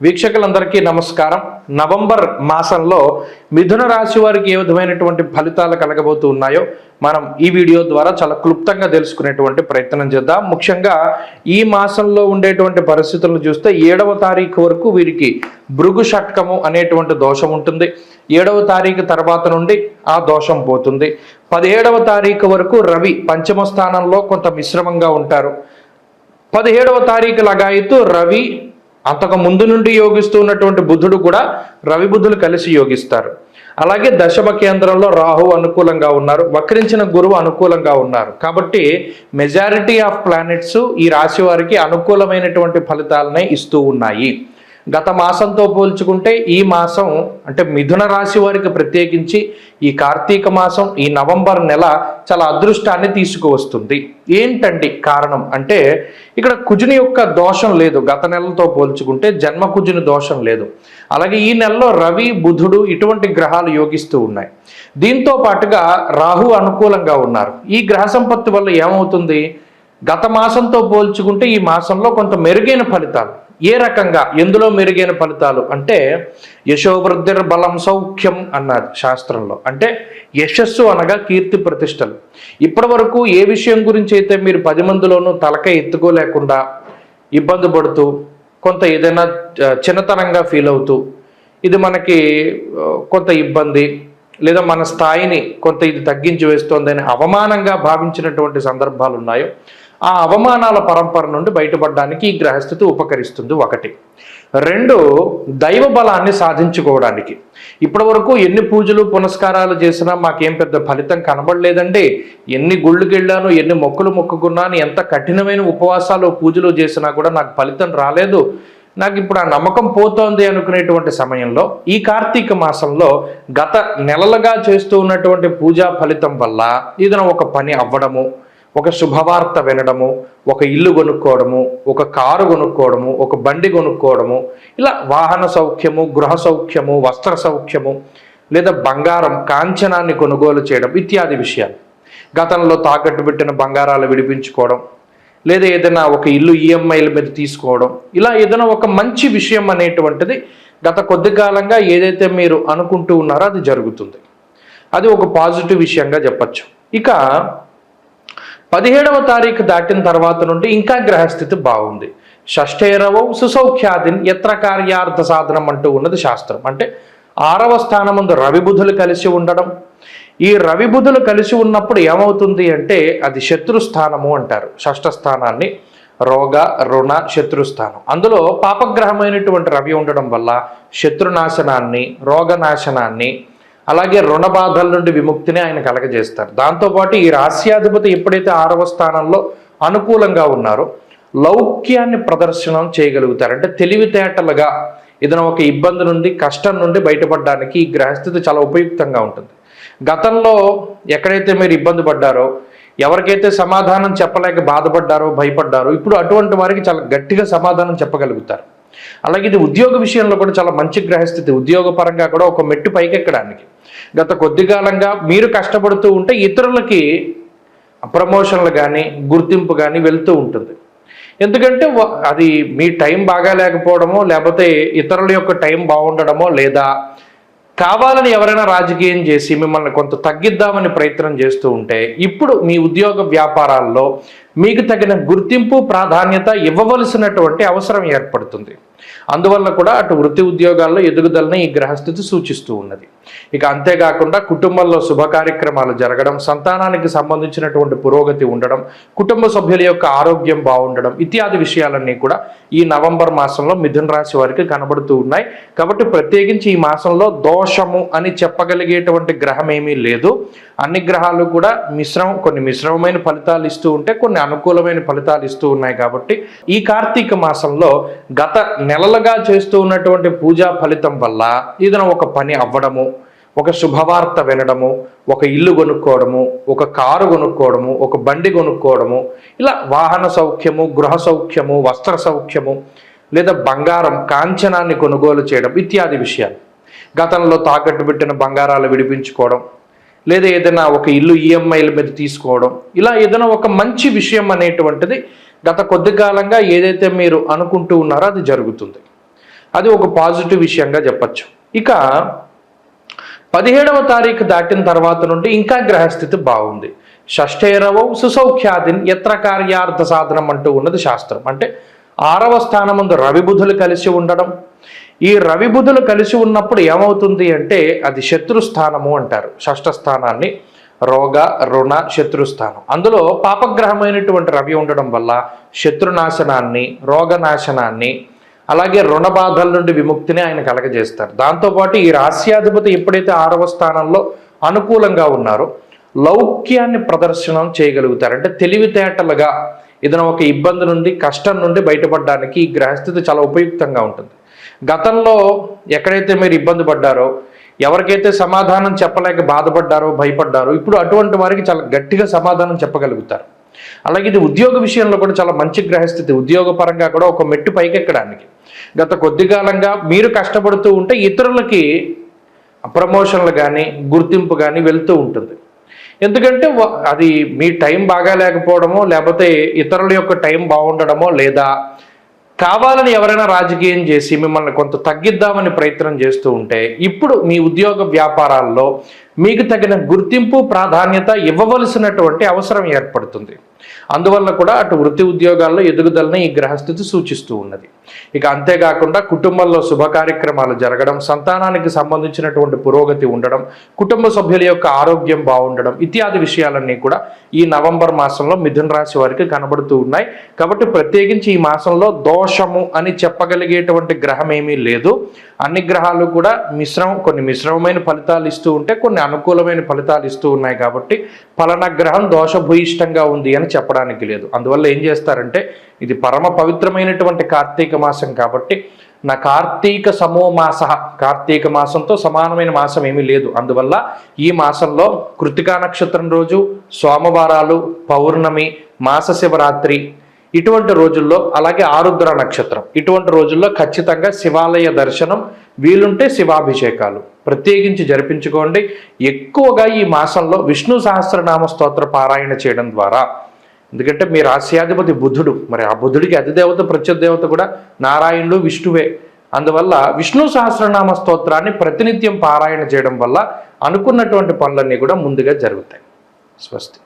వీక్షకులందరికీ నమస్కారం. నవంబర్ మాసంలో మిథున రాశి వారికి ఏ విధమైనటువంటి ఫలితాలు కలగబోతూ ఉన్నాయో మనం ఈ వీడియో ద్వారా చాలా క్లుప్తంగా తెలుసుకునేటువంటి ప్రయత్నం చేద్దాం. ముఖ్యంగా ఈ మాసంలో ఉండేటువంటి పరిస్థితులను చూస్తే ఏడవ తారీఖు వరకు వీరికి భృగు షట్కము అనేటువంటి దోషం ఉంటుంది. ఏడవ తారీఖు తర్వాత నుండి ఆ దోషం పోతుంది. పదిహేడవ తారీఖు వరకు రవి పంచమ స్థానంలో కొంత మిశ్రమంగా ఉంటారు. పదిహేడవ తారీఖు లగాయతు రవి అంతకు ముందు నుండి యోగిస్తూ ఉన్నటువంటి బుధుడు కూడా రవి బుద్ధులు కలిసి యోగిస్తారు. అలాగే దశమ కేంద్రంలో రాహు అనుకూలంగా ఉన్నారు వక్రించిన గురువు అనుకూలంగా ఉన్నారు. కాబట్టి మెజారిటీ ఆఫ్ ప్లానెట్స్ ఈ రాశి వారికి అనుకూలమైనటువంటి ఫలితాలనే ఇస్తూ ఉన్నాయి. గత మాసంతో పోల్చుకుంటే ఈ మాసం అంటే మిథున రాశి వారికి ప్రత్యేకించి ఈ కార్తీక మాసం ఈ నవంబర్ నెల చాలా అదృష్టాన్ని తీసుకువస్తుంది. ఏంటండి కారణం? అంటే ఇక్కడ కుజుని యొక్క దోషం లేదు. గత నెలతో పోల్చుకుంటే జన్మ కుజుని దోషం లేదు. అలాగే ఈ నెలలో రవి బుధుడు ఇటువంటి గ్రహాలు యోగిస్తూ ఉన్నాయి. దీంతో పాటుగా రాహు అనుకూలంగా ఉన్నారు. ఈ గ్రహ సంపత్తి వల్ల ఏమవుతుంది? గత మాసంతో పోల్చుకుంటే ఈ మాసంలో కొంత మెరుగైన ఫలితాలు. ఏ రకంగా ఎందులో మెరుగైన ఫలితాలు? అంటే యశోవృద్ధిర్ బలం సౌఖ్యం అన్నారు శాస్త్రంలో. అంటే యశస్సు అనగా కీర్తి ప్రతిష్టలు. ఇప్పటి వరకు ఏ విషయం గురించి అయితే మీరు పది మందిలోనూ తలక ఎత్తుకోలేకుండా ఇబ్బంది పడుతూ కొంత ఏదైనా చిన్నతనంగా ఫీల్ అవుతూ ఇది మనకి కొంత ఇబ్బంది లేదా మన స్థాయిని కొంత ఇది తగ్గించి వేస్తోందని అవమానంగా భావించినటువంటి సందర్భాలు ఉన్నాయో ఆ అవమానాల పరంపర నుండి బయటపడడానికి ఈ గ్రహస్థితి ఉపకరిస్తుంది ఒకటి. రెండు దైవ బలాన్ని సాధించుకోవడానికి. ఇప్పటి వరకు ఎన్ని పూజలు పునస్కారాలు చేసినా మాకేం పెద్ద ఫలితం కనబడలేదండి. ఎన్ని గుళ్ళుకెళ్ళాను ఎన్ని మొక్కులు మొక్కుకున్నాను ఎంత కఠినమైన ఉపవాసాలు పూజలు చేసినా కూడా నాకు ఫలితం రాలేదు. నాకు ఇప్పుడు ఆ నమ్మకం పోతోంది అనుకునేటువంటి సమయంలో ఈ కార్తీక మాసంలో గత నెలలుగా చేస్తూ ఉన్నటువంటి పూజా ఫలితం వల్ల ఏదైనా ఒక పని అవ్వడము ఒక శుభవార్త వినడము ఒక ఇల్లు కొనుక్కోవడము ఒక కారు కొనుక్కోవడము ఒక బండి కొనుక్కోవడము ఇలా వాహన సౌఖ్యము గృహ సౌఖ్యము వస్త్ర సౌఖ్యము లేదా బంగారం కాంచనాన్ని కొనుగోలు చేయడం ఇత్యాది విషయాలు. గతంలో తాకట్టు పెట్టిన బంగారాలు విడిపించుకోవడం లేదా ఏదైనా ఒక ఇల్లు ఈఎంఐల మీద తీసుకోవడం ఇలా ఏదైనా ఒక మంచి విషయం అనేటువంటిది గత కొద్ది కాలంగా ఏదైతే మీరు అనుకుంటూ ఉన్నారో అది జరుగుతుంది. అది ఒక పాజిటివ్ విషయంగా చెప్పచ్చు. ఇక పదిహేడవ తారీఖు దాటిన తర్వాత నుండి ఇంకా గ్రహస్థితి బాగుంది. షష్ఠైరవం సుసౌఖ్యాదిన్ ఎత్ర కార్యార్థ సాధనం అంటూ ఉన్నది శాస్త్రం. అంటే ఆరవ స్థానముందు రవిబుధులు కలిసి ఉండడం. ఈ రవిబుధులు కలిసి ఉన్నప్పుడు ఏమవుతుంది అంటే అది శత్రుస్థానము అంటారు. షష్ఠ స్థానాన్ని రోగ రుణ శత్రుస్థానం అందులో పాపగ్రహమైనటువంటి రవి ఉండడం వల్ల శత్రునాశనాన్ని రోగనాశనాన్ని అలాగే రుణ బాధల నుండి విముక్తిని ఆయన కలగజేస్తారు. దాంతోపాటు ఈ రాస్యాధిపతి ఎప్పుడైతే ఆరవ స్థానంలో అనుకూలంగా ఉన్నారో లౌక్యాన్ని ప్రదర్శనం చేయగలుగుతారు. అంటే తెలివితేటలుగా ఏదైనా ఒక ఇబ్బంది నుండి కష్టం నుండి బయటపడడానికి ఈ గ్రహస్థితి చాలా ఉపయుక్తంగా ఉంటుంది. గతంలో ఎక్కడైతే మీరు ఇబ్బంది పడ్డారో ఎవరికైతే సమాధానం చెప్పలేక బాధపడ్డారో భయపడ్డారో ఇప్పుడు అటువంటి వారికి చాలా గట్టిగా సమాధానం చెప్పగలుగుతారు. అలాగే ఇది ఉద్యోగ విషయంలో కూడా చాలా మంచి గ్రహస్థితి. ఉద్యోగ పరంగా కూడా ఒక మెట్టు పైకెక్కడానికి గత కొద్ది కాలంగా మీరు కష్టపడుతూ ఉంటే ఇతరులకి ప్రమోషన్లు కానీ గుర్తింపు కానీ వెళ్తూ ఉంటుంది. ఎందుకంటే అది మీ టైం బాగా లేకపోవడమో లేకపోతే ఇతరుల యొక్క టైం బాగుండడమో లేదా కావాలని ఎవరైనా రాజకీయం చేసి మిమ్మల్ని కొంత తగ్గిద్దామని ప్రయత్నం చేస్తూ ఉంటే ఇప్పుడు మీ ఉద్యోగ వ్యాపారాల్లో మీకు తగిన గుర్తింపు ప్రాధాన్యత ఇవ్వవలసినటువంటి అవసరం ఏర్పడుతుంది. అందువల్ల కూడా అటు వృత్తి ఉద్యోగాల్లో ఎదుగుదలని ఈ గ్రహస్థితి సూచిస్తూ ఉన్నది. ఇక అంతేకాకుండా కుటుంబంలో శుభ కార్యక్రమాలు జరగడం సంతానానికి సంబంధించినటువంటి పురోగతి ఉండడం కుటుంబ సభ్యుల యొక్క ఆరోగ్యం బాగుండడం ఇత్యాది విషయాలన్నీ కూడా ఈ నవంబర్ మాసంలో మిథున రాశి వారికి కనబడుతూ ఉన్నాయి. కాబట్టి ప్రత్యేకించి ఈ మాసంలో దోషము అని చెప్పగలిగేటువంటి గ్రహం ఏమీ లేదు. అన్ని గ్రహాలు కూడా మిశ్రమం కొన్ని మిశ్రమమైన ఫలితాలు ఇస్తూ ఉంటే కొన్ని అనుకూలమైన ఫలితాలు ఇస్తూ ఉన్నాయి కాబట్టి ఈ కార్తీక మాసంలో గత నెలలుగా చేస్తూ ఉన్నటువంటి పూజా ఫలితం వల్ల ఏదైనా ఒక పని అవ్వడము ఒక శుభవార్త వినడము ఒక ఇల్లు కొనుక్కోవడము ఒక కారు కొనుక్కోవడము ఒక బండి కొనుక్కోవడము ఇలా వాహన సౌఖ్యము గృహ సౌఖ్యము వస్త్ర సౌఖ్యము లేదా బంగారం కాంచనాన్ని కొనుగోలు చేయడం ఇత్యాది విషయాలు. గతంలో తాకట్టు పెట్టిన బంగారాలు విడిపించుకోవడం లేదా ఏదైనా ఒక ఇల్లు ఈఎంఐల మీద తీసుకోవడం ఇలా ఏదైనా ఒక మంచి విషయం అనేటువంటిది గత కొద్ది కాలంగా ఏదైతే మీరు అనుకుంటూ ఉన్నారో అది జరుగుతుంది. అది ఒక పాజిటివ్ విషయంగా చెప్పచ్చు. ఇక పదిహేడవ తారీఖు దాటిన తర్వాత నుండి ఇంకా గ్రహస్థితి బాగుంది. షష్ఠేరవం సుసౌఖ్యాదిన్ ఎత్ర కార్యార్థ సాధనం అంటూ ఉన్నది శాస్త్రం. అంటే ఆరవ స్థానం ముందు కలిసి ఉండడం. ఈ రవిబుధులు కలిసి ఉన్నప్పుడు ఏమవుతుంది అంటే అది శత్రు స్థానము అంటారు. షష్ఠ స్థానాన్ని రోగ రుణ శత్రుస్థానం అందులో పాపగ్రహమైనటువంటి రవి ఉండడం వల్ల శత్రునాశనాన్ని రోగనాశనాన్ని అలాగే రుణ బాధల నుండి విముక్తిని ఆయన కలగజేస్తారు. దాంతోపాటు ఈ రాస్యాధిపతి ఎప్పుడైతే ఆరవ స్థానంలో అనుకూలంగా ఉన్నారో లౌక్యాన్ని ప్రదర్శనం చేయగలుగుతారు. అంటే తెలివితేటలుగా ఏదైనా ఒక ఇబ్బంది నుండి కష్టం నుండి బయటపడడానికి ఈ గ్రహస్థితి చాలా ఉపయుక్తంగా ఉంటుంది. గతంలో ఎక్కడైతే మీరు ఇబ్బంది పడ్డారో ఎవరికైతే సమాధానం చెప్పలేక బాధపడ్డారో భయపడ్డారో ఇప్పుడు అటువంటి వారికి చాలా గట్టిగా సమాధానం చెప్పగలుగుతారు. అలాగే ఇది ఉద్యోగ విషయంలో కూడా చాలా మంచి గ్రహస్థితి. ఉద్యోగ పరంగా కూడా ఒక మెట్టు పైకెక్కడానికి గత కొద్ది కాలంగా మీరు కష్టపడుతూ ఉంటే ఇతరులకి ప్రమోషన్లు కానీ గుర్తింపు కానీ వెళ్తూ ఉంటుంది. ఎందుకంటే అది మీ టైం బాగా లేకపోవడమో లేకపోతే ఇతరుల యొక్క టైం బాగుండడమో లేదా కావాలని ఎవరైనా రాజకీయం చేసి మిమ్మల్ని కొంత తగ్గిద్దామని ప్రయత్నం చేస్తూ ఉంటే ఇప్పుడు మీ ఉద్యోగ వ్యాపారాల్లో మీకు తగిన గుర్తింపు ప్రాధాన్యత ఇవ్వవలసినటువంటి అవసరం ఏర్పడుతుంది. అందువల్ల కూడా అటు వృత్తి ఉద్యోగాల్లో ఎదుగుదలని ఈ గ్రహస్థితి సూచిస్తూ ఉన్నది. ఇక అంతేకాకుండా కుటుంబంలో శుభ కార్యక్రమాలు జరగడం సంతానానికి సంబంధించినటువంటి పురోగతి ఉండడం కుటుంబ సభ్యుల యొక్క ఆరోగ్యం బాగుండడం ఇత్యాది విషయాలన్నీ కూడా ఈ నవంబర్ మాసంలో మిథున రాశి వారికి కనబడుతూ ఉన్నాయి. కాబట్టి ప్రత్యేకించి ఈ మాసంలో దోషము అని చెప్పగలిగేటువంటి గ్రహం ఏమీ లేదు. అన్ని గ్రహాలు కూడా మిశ్రమం కొన్ని మిశ్రమమైన ఫలితాలు ఇస్తూ ఉంటే కొన్ని అనుకూలమైన ఫలితాలు ఇస్తూ ఉన్నాయి కాబట్టి ఫలన గ్రహం దోషభూయిష్టంగా ఉంది అని చెప్పడానికి లేదు. అందువల్ల ఏం చేస్తారంటే ఇది పరమ పవిత్రమైనటువంటి కార్తీక మాసం కాబట్టి నా కార్తీక సమో మాస కార్తీక మాసంతో సమానమైన మాసం ఏమీ లేదు. అందువల్ల ఈ మాసంలో కృతికా నక్షత్రం రోజు సోమవారాలు పౌర్ణమి మాస శివరాత్రి ఇటువంటి రోజుల్లో అలాగే ఆరుద్ర నక్షత్రం ఇటువంటి రోజుల్లో ఖచ్చితంగా శివాలయ దర్శనం వీలుంటే శివాభిషేకాలు ప్రత్యేకించి జరిపించుకోండి. ఎక్కువగా ఈ మాసంలో విష్ణు సహస్రనామ స్తోత్ర పారాయణ చేయడం ద్వారా ఎందుకంటే మీ రాస్యాధిపతి బుద్ధుడు మరి ఆ బుద్ధుడికి అధిదేవత ప్రత్యుదేవత కూడా నారాయణుడు విష్ణువే. అందువల్ల విష్ణు సహస్రనామ స్తోత్రాన్ని ప్రతినిత్యం పారాయణ చేయడం వల్ల అనుకున్నటువంటి పనులన్నీ కూడా ముందుగా జరుగుతాయి. స్వస్తి.